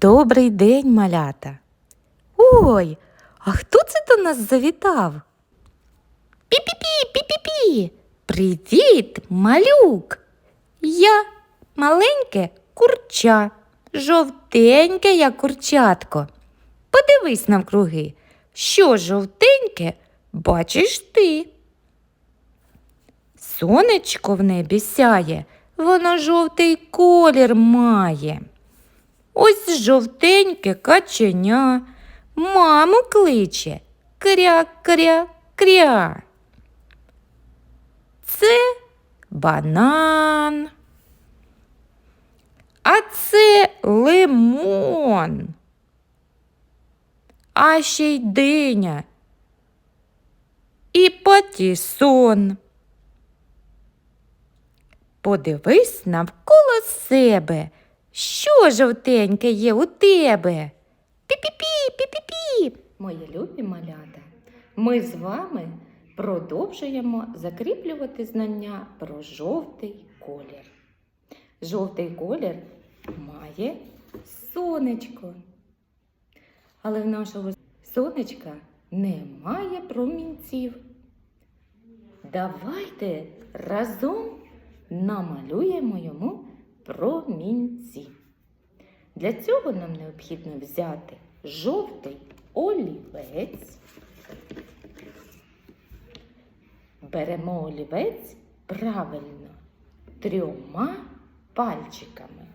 Добрий день, малята. Ой, а хто це до нас завітав? Пі-пі-пі, пі-пі-пі. Привіт, малюк. Я маленьке курча, жовтеньке як курчатко. Подивись навкруги, що жовтеньке бачиш ти. Сонечко в небі сяє, воно жовтий колір має. Ось жовтеньке каченя, маму кличе кря-кря-кря. Це банан. А це лимон. А ще й диня. І патісон. Подивись навколо себе. Що жовтеньке є у тебе? Пі-пі-пі, пі-пі-пі. Мої любі малята, ми з вами продовжуємо закріплювати знання про жовтий колір. Жовтий колір має сонечко. Але в нашого сонечка немає промінців. Давайте разом намалюємо йому промінці. Для цього нам необхідно взяти жовтий олівець. Беремо олівець правильно трьома пальчиками.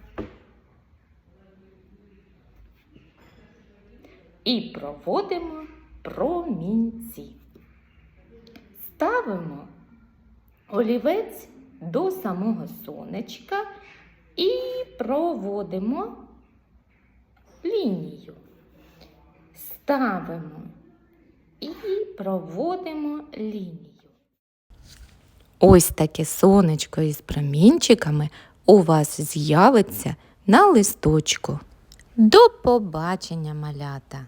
І проводимо промінці. Ставимо олівець до самого сонечка і проводимо лінію. Ставимо і проводимо лінію. Ось таке сонечко із промінчиками у вас з'явиться на листочку. До побачення, малята!